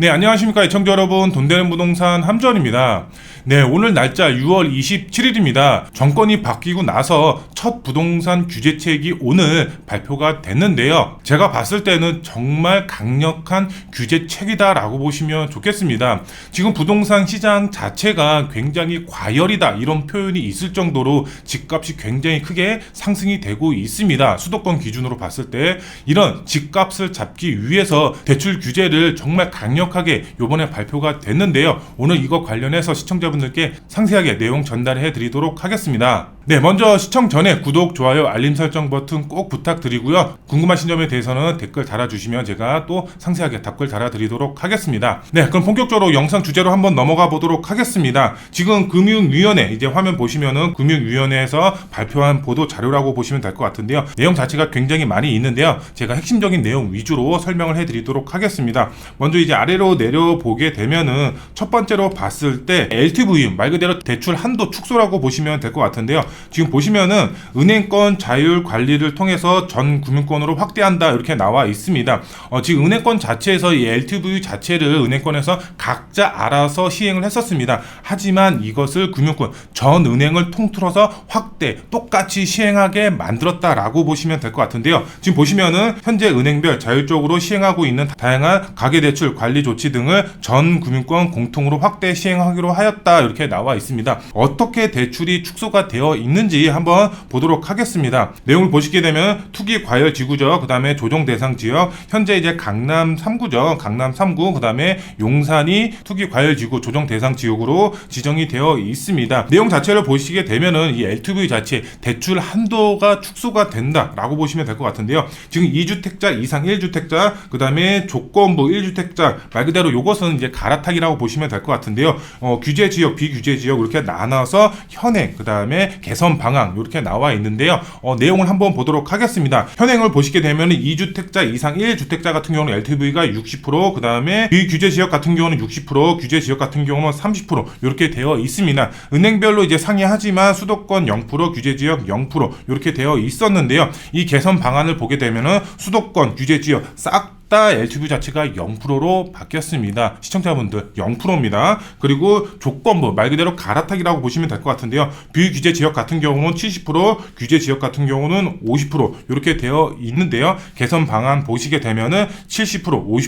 네, 안녕하십니까. 애청자 여러분. 돈 되는 부동산 함전입니다. 네, 오늘 날짜 6월 27일입니다. 정권이 바뀌고 나서 첫 부동산 규제책이 오늘 발표가 됐는데요. 제가 봤을 때는 정말 강력한 규제책이다라고 보시면 좋겠습니다. 지금 부동산 시장 자체가 굉장히 과열이다 이런 표현이 있을 정도로 집값이 굉장히 크게 상승이 되고 있습니다. 수도권 기준으로 봤을 때 이런 집값을 잡기 위해서 대출 규제를 정말 강력하게 요번에 발표가 됐는데요. 오늘 이거 관련해서 시청자분들께 상세하게 내용 전달해 드리도록 하겠습니다. 네, 먼저 시청 전에 구독, 좋아요, 알림 설정 버튼 꼭 부탁드리고요. 궁금하신 점에 대해서는 댓글 달아주시면 제가 또 상세하게 답글 달아드리도록 하겠습니다. 네, 그럼 본격적으로 영상 주제로 한번 넘어가 보도록 하겠습니다. 지금 금융위원회, 이제 화면 보시면은 금융위원회에서 발표한 보도 자료라고 보시면 될 것 같은데요. 내용 자체가 굉장히 많이 있는데요. 제가 핵심적인 내용 위주로 설명을 해드리도록 하겠습니다. 먼저 이제 아래로 내려보게 되면은 첫 번째로 봤을 때 LTV, 말 그대로 대출 한도 축소라고 보시면 될 것 같은데요. 지금 보시면은 은행권 자율 관리를 통해서 전 금융권으로 확대한다 이렇게 나와 있습니다. 어, 지금 은행권 자체에서 이 LTV 자체를 은행권에서 각자 알아서 시행을 했었습니다. 하지만 이것을 금융권 전 은행을 통틀어서 확대 똑같이 시행하게 만들었다라고 보시면 될 것 같은데요. 지금 보시면은 현재 은행별 자율적으로 시행하고 있는 다양한 가계대출 관리 조치 등을 전 금융권 공통으로 확대 시행하기로 하였다 이렇게 나와 있습니다. 어떻게 대출이 축소가 되어 있는지 한번 보도록 하겠습니다. 내용을 보시게 되면 투기 과열 지구죠. 그 다음에 조정 대상 지역 현재 이제 강남 3구죠. 강남 3구 그 다음에 용산이 투기 과열 지구 조정 대상 지역으로 지정이 되어 있습니다. 내용 자체를 보시게 되면은 이 LTV 자체 대출 한도가 축소가 된다라고 보시면 될 것 같은데요. 지금 2주택자 이상 1주택자 그 다음에 조건부 1주택자 말 그대로 요것은 이제 갈아타기라고 보시면 될 것 같은데요. 어, 규제 지역 비규제 지역 이렇게 나눠서 현행 그 다음에 개선 방향 이렇게 나와 있는데요. 어, 내용을 한번 보도록 하겠습니다. 현행을 보시게 되면 2주택자 이상 1주택자 같은 경우는 LTV가 60%, 그 다음에 비규제 지역 같은 경우는 60%, 규제 지역 같은 경우는 30% 이렇게 되어 있습니다. 은행별로 이제 상이하지만 수도권 0%, 규제 지역 0% 이렇게 되어 있었는데요. 이 개선 방안을 보게 되면은 수도권 규제 지역 싹 다 LTV 자체가 0%로 바뀌었습니다. 시청자분들 0%입니다. 그리고 조건부 말 그대로 갈아타기라고 보시면 될 것 같은데요. 비규제 지역 같은 경우는 70%, 규제 지역 같은 경우는 50% 이렇게 되어 있는데요. 개선 방안 보시게 되면은 70%,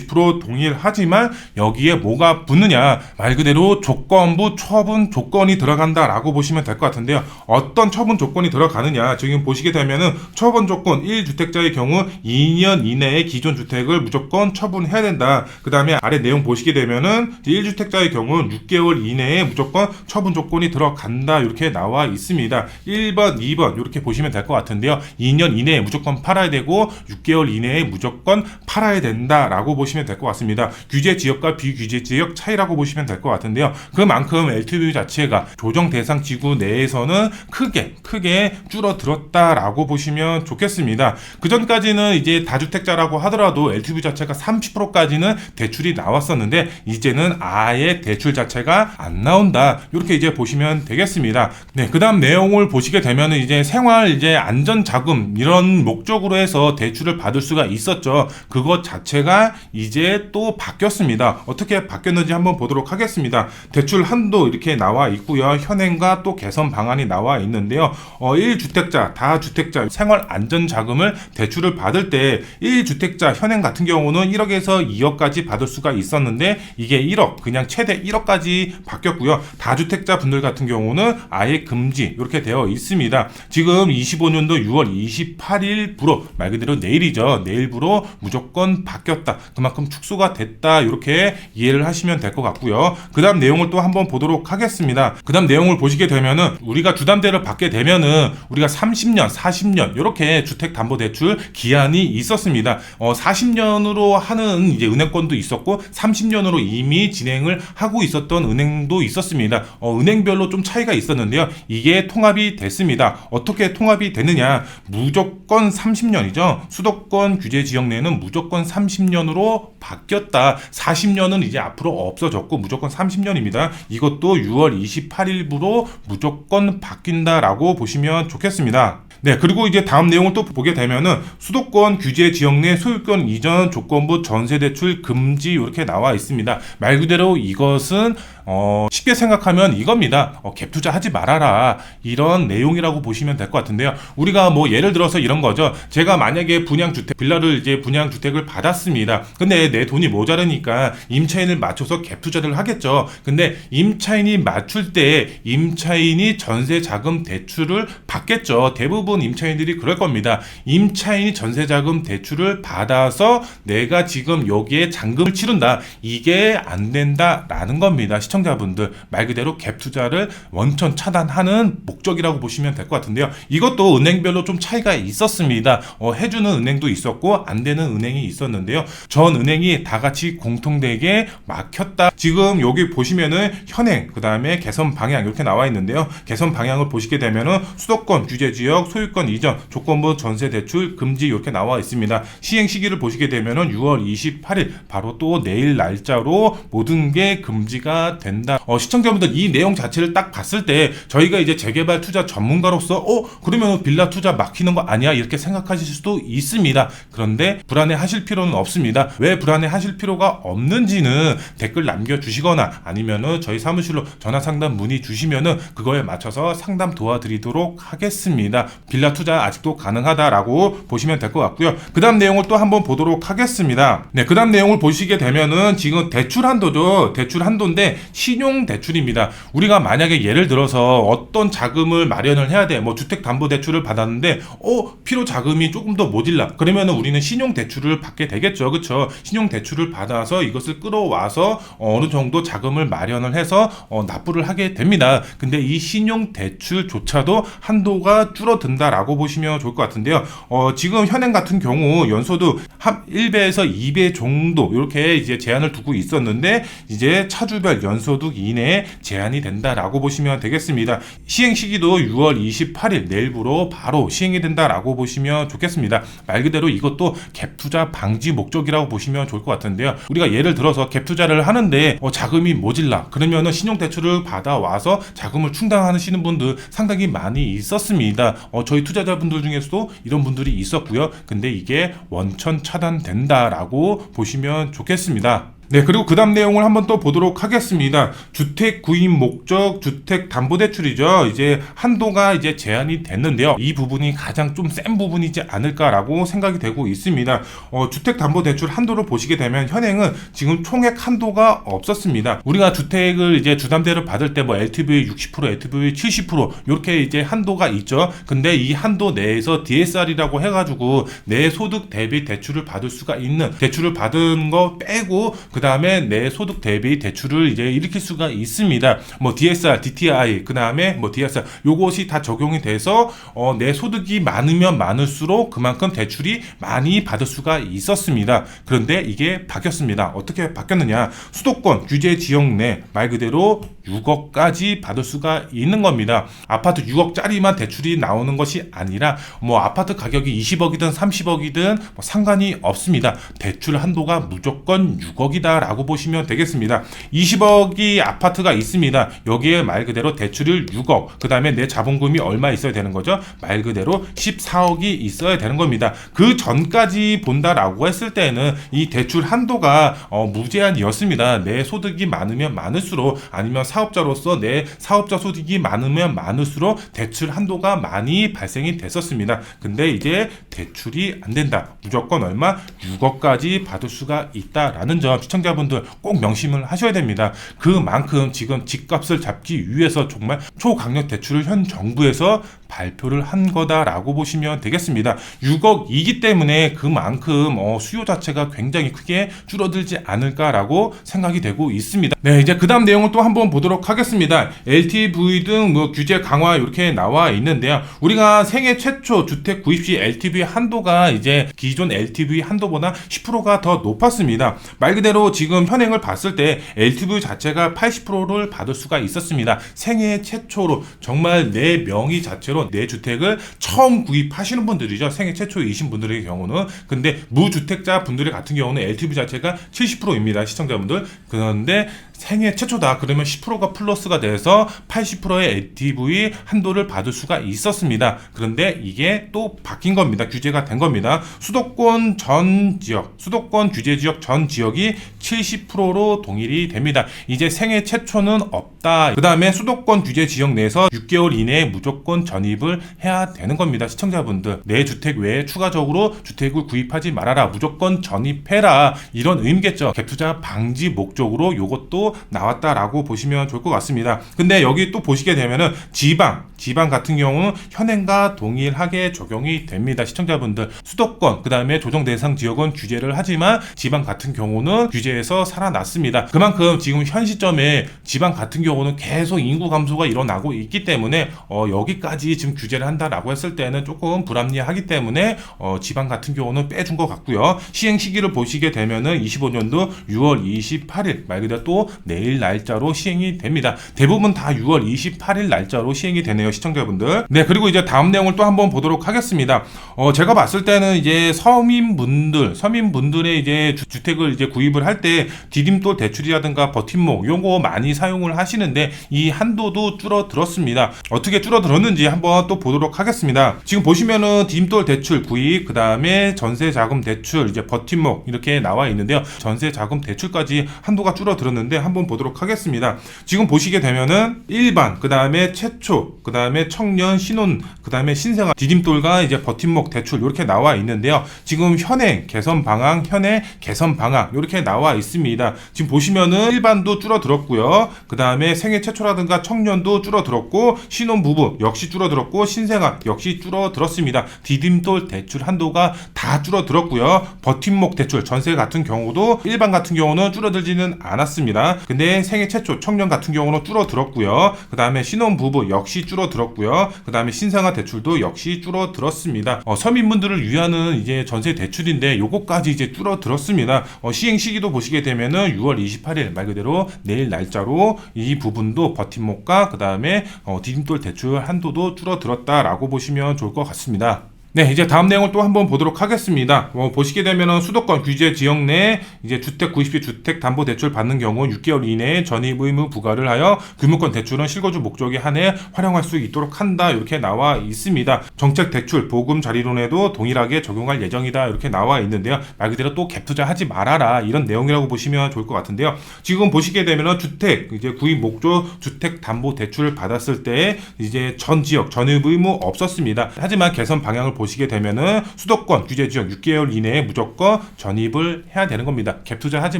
50% 동일하지만 여기에 뭐가 붙느냐 말 그대로 조건부 처분 조건이 들어간다라고 보시면 될 것 같은데요. 어떤 처분 조건이 들어가느냐 지금 보시게 되면은 처분 조건 1주택자의 경우 2년 이내에 기존 주택을 무조건 처분해야 된다. 그 다음에 아래 내용 보시게 되면은 1주택자의 경우는 6개월 이내에 무조건 처분 조건이 들어간다. 이렇게 나와 있습니다. 1번, 2번 이렇게 보시면 될 것 같은데요. 2년 이내에 무조건 팔아야 되고 6개월 이내에 무조건 팔아야 된다라고 보시면 될 것 같습니다. 규제 지역과 비규제 지역 차이라고 보시면 될 것 같은데요. 그만큼 LTV 자체가 조정 대상 지구 내에서는 크게 크게 줄어들었다라고 보시면 좋겠습니다. 그 전까지는 이제 다주택자라고 하더라도 LTV 자체가 30%까지는 대출이 나왔었는데 이제는 아예 대출 자체가 안 나온다. 이렇게 이제 보시면 되겠습니다. 네, 그다음 내용을 보시게 되면은 이제 생활 이제 안전 자금 이런 목적으로 해서 대출을 받을 수가 있었죠. 그것 자체가 이제 또 바뀌었습니다. 어떻게 바뀌었는지 한번 보도록 하겠습니다. 대출 한도 이렇게 나와 있고요. 현행과 또 개선 방안이 나와 있는데요. 어, 1주택자, 다주택자 생활 안전 자금을 대출을 받을 때 1주택자 현행 같은 경우 는 1억에서 2억까지 받을 수가 있었는데 이게 1억 그냥 최대 1억까지 바뀌었고요. 다주택자 분들 같은 경우는 아예 금지 이렇게 되어 있습니다. 지금 25년도 6월 28일부로 말 그대로 내일이죠. 내일부로 무조건 바뀌었다. 그만큼 축소가 됐다. 이렇게 이해를 하시면 될 것 같고요. 그다음 내용을 또 한번 보도록 하겠습니다. 그다음 내용을 보시게 되면은 우리가 주담대를 받게 되면은 우리가 30년, 40년 이렇게 주택 담보 대출 기한이 있었습니다. 어, 40년 으로 하는 이제 은행권도 있었고 30년으로 이미 진행을 하고 있었던 은행도 있었습니다. 어, 은행별로 좀 차이가 있었는데요. 이게 통합이 됐습니다. 어떻게 통합이 되느냐? 무조건 30년이죠. 수도권 규제 지역 내는 무조건 30년으로 바뀌었다. 40년은 이제 앞으로 없어졌고 무조건 30년입니다. 이것도 6월 28일부로 무조건 바뀐다라고 보시면 좋겠습니다. 네, 그리고 이제 다음 내용을 또 보게 되면은 수도권 규제 지역 내 소유권 이전 조건부 전세 대출 금지 이렇게 나와 있습니다. 말 그대로 이것은 어, 쉽게 생각하면 이겁니다. 어, 갭 투자하지 말아라. 이런 내용이라고 보시면 될 것 같은데요. 우리가 뭐 예를 들어서 이런 거죠. 제가 만약에 분양 주택, 빌라를 이제 분양 주택을 받았습니다. 근데 내 돈이 모자르니까 임차인을 맞춰서 갭 투자를 하겠죠. 근데 임차인이 맞출 때 임차인이 전세 자금 대출을 받겠죠. 대부분 임차인들이 그럴 겁니다. 임차인이 전세 자금 대출을 받아서 내가 지금 여기에 잔금을 치른다. 이게 안 된다라는 겁니다. 자분들 말 그대로 갭 투자를 원천 차단하는 목적이라고 보시면 될 것 같은데요. 이것도 은행별로 좀 차이가 있었습니다. 어, 해주는 은행도 있었고 안 되는 은행이 있었는데요. 전 은행이 다 같이 공통되게 막혔다. 지금 여기 보시면은 현행 그 다음에 개선 방향 이렇게 나와 있는데요. 개선 방향을 보시게 되면은 수도권 규제 지역 소유권 이전 조건부 전세 대출 금지 이렇게 나와 있습니다. 시행 시기를 보시게 되면은 6월 28일 바로 또 내일 날짜로 모든 게 금지가 된다. 어, 시청자분들 이 내용 자체를 딱 봤을 때 저희가 이제 재개발 투자 전문가로서 어 그러면 빌라 투자 막히는 거 아니야 이렇게 생각하실 수도 있습니다. 그런데 불안해 하실 필요는 없습니다. 왜 불안해 하실 필요가 없는지는 댓글 남겨주시거나 아니면은 저희 사무실로 전화 상담 문의 주시면은 그거에 맞춰서 상담 도와드리도록 하겠습니다. 빌라 투자 아직도 가능하다라고 보시면 될 것 같고요. 그 다음 내용을 또 한번 보도록 하겠습니다. 네, 그 다음 내용을 보시게 되면은 지금 대출 한도죠. 대출 한도인데 신용 대출입니다. 우리가 만약에 예를 들어서 어떤 자금을 마련을 해야 돼. 뭐 주택 담보 대출을 받았는데 어 필요 자금이 조금 더 모질라. 그러면은 우리는 신용 대출을 받게 되겠죠. 그렇죠? 신용 대출을 받아서 이것을 끌어와서 어, 어느 정도 자금을 마련을 해서 어, 납부를 하게 됩니다. 근데 이 신용 대출조차도 한도가 줄어든다라고 보시면 좋을 것 같은데요. 어, 지금 현행 같은 경우 연소득 한 1배에서 2배 정도 이렇게 이제 제한을 두고 있었는데 이제 차주별 연소 득 이내에 제한이 된다라고 보시면 되겠습니다. 시행 시기도 6월 28일 내일부로 바로 시행이 된다라고 보시면 좋겠습니다. 말 그대로 이것도 갭 투자 방지 목적이라고 보시면 좋을 것 같은데요. 우리가 예를 들어서 갭 투자를 하는데 어, 자금이 모질라 그러면은 신용 대출을 받아 와서 자금을 충당하시는 분들 상당히 많이 있었습니다. 어, 저희 투자자분들 중에서도 이런 분들이 있었고요. 근데 이게 원천 차단된다라고 보시면 좋겠습니다. 네, 그리고 그 다음 내용을 한번 또 보도록 하겠습니다. 주택 구입 목적 주택 담보 대출이죠. 이제 한도가 이제 제한이 됐는데요. 이 부분이 가장 좀 센 부분이지 않을까라고 생각이 되고 있습니다. 어, 주택 담보 대출 한도를 보시게 되면 현행은 지금 총액 한도가 없었습니다. 우리가 주택을 이제 주담대를 받을 때 뭐 LTV 60%, LTV 70% 이렇게 이제 한도가 있죠. 근데 이 한도 내에서 DSR이라고 해가지고 내 소득 대비 대출을 받을 수가 있는 대출을 받은 거 빼고 그 다음에 내 소득 대비 대출을 이제 일으킬 수가 있습니다. 뭐 DSR, DTI, 그 다음에 뭐 DSR 요것이 다 적용이 돼서 어, 내 소득이 많으면 많을수록 그만큼 대출이 많이 받을 수가 있었습니다. 그런데 이게 바뀌었습니다. 어떻게 바뀌었느냐? 수도권 규제 지역 내 말 그대로 6억까지 받을 수가 있는 겁니다. 아파트 6억짜리만 대출이 나오는 것이 아니라 뭐 아파트 가격이 20억이든 30억이든 뭐 상관이 없습니다. 대출 한도가 무조건 6억 이다라고 보시면 되겠습니다. 20억이 아파트가 있습니다. 여기에 말 그대로 대출을 6억, 그 다음에 내 자본금이 얼마 있어야 되는 거죠? 말 그대로 14억이 있어야 되는 겁니다. 그 전까지 본다라고 했을 때는 이 대출 한도가 어, 무제한이었습니다. 내 소득이 많으면 많을수록 아니면 사업자로서 내 사업자 소득이 많으면 많을수록 대출 한도가 많이 발생이 됐었습니다. 근데 이제 대출이 안 된다. 무조건 얼마? 6억까지 받을 수가 있다라는 점 시청자분들 꼭 명심을 하셔야 됩니다. 그만큼 지금 집값을 잡기 위해서 정말 초강력 대출을 현 정부에서 발표를 한 거다라고 보시면 되겠습니다. 6억이기 때문에 그만큼 어, 수요 자체가 굉장히 크게 줄어들지 않을까라고 생각이 되고 있습니다. 네, 이제 그 다음 내용을 또 한번 보도록 하겠습니다. LTV 등 뭐 규제 강화 이렇게 나와 있는데요. 우리가 생애 최초 주택 구입 시 LTV 한도가 이제 기존 LTV 한도보다 10%가 더 높았습니다. 말 그대로 실제로 지금 현행을 봤을 때 LTV 자체가 80%를 받을 수가 있었습니다. 생애 최초로 정말 내 명의 자체로 내 주택을 처음 구입하시는 분들이죠. 생애 최초이신 분들의 경우는 근데 무주택자 분들의 같은 경우는 LTV 자체가 70%입니다. 시청자분들 그런데 생애 최초다 그러면 10%가 플러스가 돼서 80%의 LTV 한도를 받을 수가 있었습니다. 그런데 이게 또 바뀐 겁니다. 규제가 된 겁니다. 수도권 전 지역, 수도권 규제 지역 전 지역이 70%로 동일이 됩니다. 이제 생애 최초는 없다. 그 다음에 수도권 규제 지역 내에서 6개월 이내에 무조건 전입을 해야 되는 겁니다. 시청자분들. 내 주택 외에 추가적으로 주택을 구입하지 말아라. 무조건 전입해라. 이런 의미겠죠. 갭투자 방지 목적으로 요것도 나왔다라고 보시면 좋을 것 같습니다. 근데 여기 또 보시게 되면은 지방, 지방 같은 경우는 현행과 동일하게 적용이 됩니다. 시청자분들. 수도권, 그 다음에 조정 대상 지역은 규제를 하지만 지방 같은 경우는 규제 에서 살아났습니다. 그만큼 지금 현 시점에 지방 같은 경우는 계속 인구 감소가 일어나고 있기 때문에 어, 여기까지 지금 규제를 한다라고 했을 때는 조금 불합리하기 때문에 어, 지방 같은 경우는 빼준 것 같고요. 시행 시기를 보시게 되면은 25년도 6월 28일 말 그대로 또 내일 날짜로 시행이 됩니다. 대부분 다 6월 28일 날짜로 시행이 되네요, 시청자분들. 네, 그리고 이제 다음 내용을 또 한번 보도록 하겠습니다. 어, 제가 봤을 때는 이제 서민분들, 서민분들의 이제 주, 주택을 이제 구입을 할때 디딤돌 대출이라든가 버팀목 요거 많이 사용을 하시는데 이 한도도 줄어들었습니다. 어떻게 줄어들었는지 한번 또 보도록 하겠습니다. 지금 보시면은 디딤돌 대출 구입, 그 다음에 전세 자금 대출, 이제 버팀목 이렇게 나와 있는데요. 전세 자금 대출까지 한도가 줄어들었는데 한번 보도록 하겠습니다. 지금 보시게 되면은 일반, 그 다음에 최초, 그 다음에 청년, 신혼, 그 다음에 신생아, 디딤돌과 이제 버팀목 대출 이렇게 나와 있는데요. 지금 현행 개선 방안, 현행 개선 방안 이렇게 나와 있습니다. 지금 보시면은 일반도 줄어들었고요. 그 다음에 생애 최초라든가 청년도 줄어들었고 신혼 부부 역시 줄어들었고 신생아 역시 줄어들었습니다. 디딤돌 대출 한도가 다 줄어들었고요. 버팀목 대출 전세 같은 경우도 일반 같은 경우는 줄어들지는 않았습니다. 근데 생애 최초 청년 같은 경우는 줄어들었고요. 그 다음에 신혼 부부 역시 줄어들었고요. 그 다음에 신생아 대출도 역시 줄어들었습니다. 어, 서민분들을 위하는 이제 전세 대출인데 요거까지 이제 줄어들었습니다. 어, 시행 시기도 보시 게 되면은 6월 28일 말 그대로 내일 날짜로 이 부분도 버팀목과 그 다음에 어, 디딤돌 대출 한도도 줄어들었다라고 보시면 좋을 것 같습니다. 네, 이제 다음 내용을 또 한번 보도록 하겠습니다. 어, 보시게 되면은 수도권 규제 지역 내 이제 주택 구입 시 주택 담보 대출 받는 경우 6개월 이내에 전입 의무 부과를 하여 규모권 대출은 실거주 목적에 한해 활용할 수 있도록 한다 이렇게 나와 있습니다. 정책 대출 보금 자리론에도 동일하게 적용할 예정이다 이렇게 나와 있는데요. 말 그대로 또 갭 투자 하지 말아라 이런 내용이라고 보시면 좋을 것 같은데요. 지금 보시게 되면은 주택 이제 구입 목조 주택 담보 대출을 받았을 때 이제 전 지역 전입 의무 없었습니다. 하지만 개선 방향을 보 시게 되면은 수도권 규제 지역 6개월 이내에 무조건 전입을 해야 되는 겁니다. 갭 투자하지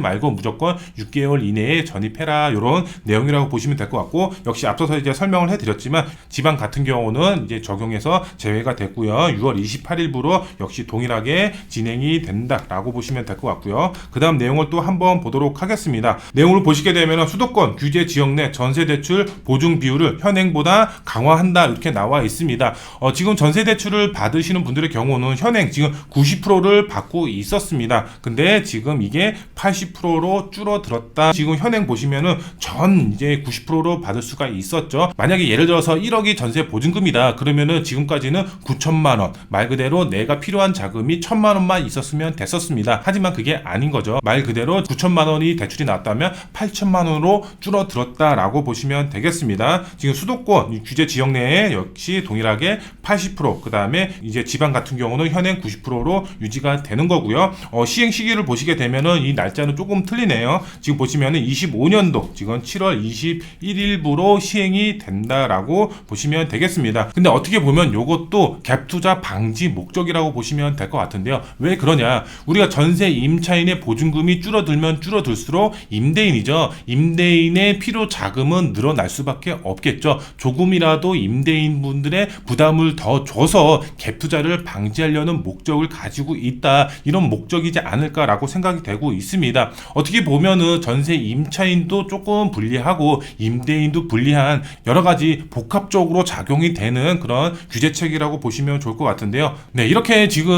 말고 무조건 6개월 이내에 전입해라 이런 내용이라고 보시면 될 것 같고 역시 앞서서 이제 설명을 해드렸지만 지방 같은 경우는 이제 적용해서 제외가 됐고요. 6월 28일부로 역시 동일하게 진행이 된다라고 보시면 될 것 같고요. 그 다음 내용을 또 한번 보도록 하겠습니다. 내용을 보시게 되면 수도권 규제 지역 내 전세 대출 보증 비율을 현행보다 강화한다 이렇게 나와 있습니다. 어, 지금 전세 대출을 받으시는 분들의 경우는 현행 지금 90%를 받고 있었습니다. 근데 지금 이게 80%로 줄어들었다. 지금 현행 보시면은 전 이제 90%로 받을 수가 있었죠. 만약에 예를 들어서 1억이 전세 보증금이다. 그러면은 지금까지는 9천만 원. 말 그대로 내가 필요한 자금이 1천만 원만 있었으면 됐었습니다. 하지만 그게 아닌 거죠. 말 그대로 9천만 원이 대출이 나왔다면 8천만 원으로 줄어들었다라고 보시면 되겠습니다. 지금 수도권 이 규제 지역 내에 역시 동일하게 80% 그 다음에 이제 지방 같은 경우는 현행 90%로 유지가 되는 거고요. 어, 시행 시기를 보시게 되면은 이 날짜는 조금 틀리네요. 지금 보시면은 25년도 지금 7월 21일부로 시행이 된다라고 보시면 되겠습니다. 근데 어떻게 보면 요것도 갭 투자 방지 목적이라고 보시면 될 것 같은데요. 왜 그러냐? 우리가 전세 임차인의 보증금이 줄어들면 줄어들수록 임대인이죠. 임대인의 필요 자금은 늘어날 수밖에 없겠죠. 조금이라도 임대인 분들의 부담을 더 줘서 갭 투자 뇌물투자를 방지하려는 목적을 가지고 있다 이런 목적이지 않을까라고 생각이 되고 있습니다. 어떻게 보면은 전세 임차인도 조금 불리하고 임대인도 불리한 여러 가지 복합적으로 작용이 되는 그런 규제책이라고 보시면 좋을 것 같은데요. 네 이렇게 지금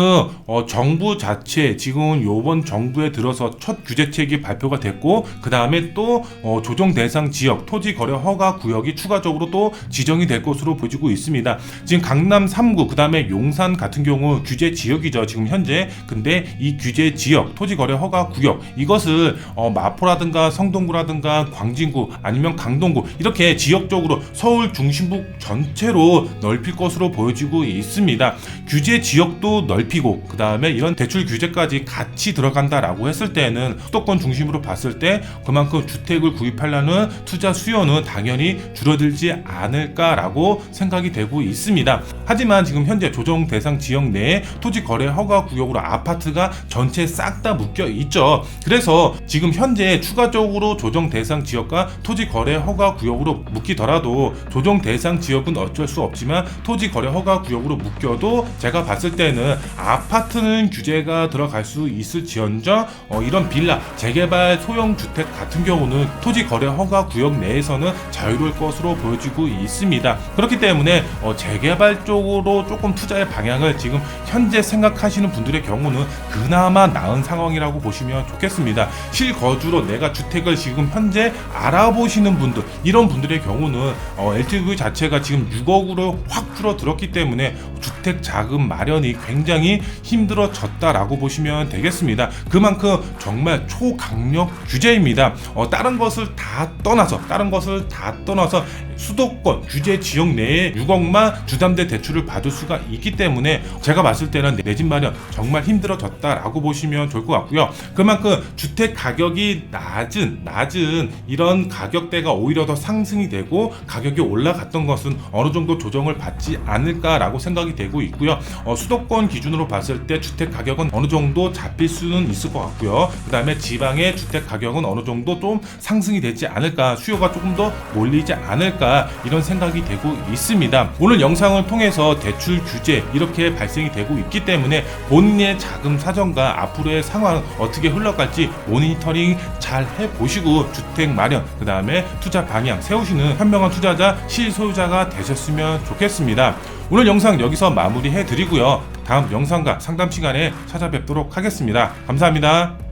어, 정부 자체 지금 요번 정부에 들어서 첫 규제책이 발표가 됐고 그 다음에 또 어, 조정 대상 지역 토지 거래 허가 구역이 추가적으로 또 지정이 될 것으로 보이고 있습니다. 지금 강남 3구 그 다음에 용산 같은 경우 규제 지역이죠. 지금 현재 근데 이 규제 지역 토지 거래 허가 구역 이것을 어, 마포라든가 성동구라든가 광진구 아니면 강동구 이렇게 지역적으로 서울 중심부 전체로 넓힐 것으로 보여지고 있습니다. 규제 지역도 넓히고 그 다음에 이런 대출 규제까지 같이 들어간다라고 했을 때는 수도권 중심으로 봤을 때 그만큼 주택을 구입하려는 투자 수요는 당연히 줄어들지 않을까라고 생각이 되고 있습니다. 하지만 지금 현재 조정 대상 지역 내에 토지 거래 허가 구역으로 아파트가 전체 싹 다 묶여 있죠. 그래서 지금 현재 추가적으로 조정 대상 지역과 토지 거래 허가 구역으로 묶이더라도 조정 대상 지역은 어쩔 수 없지만 토지 거래 허가 구역으로 묶여도 제가 봤을 때는 아파트는 규제가 들어갈 수 있을지언정 어, 이런 빌라 재개발 소형 주택 같은 경우는 토지 거래 허가 구역 내에서는 자유로울 것으로 보여지고 있습니다. 그렇기 때문에 어, 재개발 쪽으로 조금 투자의 방향을 지금 현재 생각하시는 분들의 경우는 그나마 나은 상황이라고 보시면 좋겠습니다. 실거주로 내가 주택을 지금 현재 알아보시는 분들 이런 분들의 경우는 어, LTV 자체가 지금 6억으로 확 줄어들었기 때문에 주택 자금 마련이 굉장히 힘들어졌다라고 보시면 되겠습니다. 그만큼 정말 초강력 규제입니다. 어, 다른 것을 다 떠나서 다른 것을 다 떠나서 수도권 규제 지역 내에 6억만 주담대 대출을 받을 수가 있기 때문에 제가 봤을 때는 내 집 마련 정말 힘들어졌다라고 보시면 좋을 것 같고요. 그만큼 주택 가격이 낮은 낮은 이런 가격대가 오히려 더 상승이 되고 가격이 올라갔던 것은 어느 정도 조정을 받지 않을까라고 생각이 되고 있고요. 어, 수도권 기준으로 봤을 때 주택 가격은 어느 정도 잡힐 수는 있을 것 같고요. 그 다음에 지방의 주택 가격은 어느 정도 좀 상승이 되지 않을까 수요가 조금 더 몰리지 않을까 이런 생각이 되고 있습니다. 오늘 영상을 통해서 대출 규제 이렇게 발생이 되고 있기 때문에 본인의 자금 사정과 앞으로의 상황 어떻게 흘러갈지 모니터링 잘 해보시고 주택 마련 그 다음에 투자 방향 세우시는 현명한 투자자 실소유자가 되셨으면 좋겠습니다. 오늘 영상 여기서 마무리해 드리고요. 다음 영상과 상담 시간에 찾아뵙도록 하겠습니다. 감사합니다.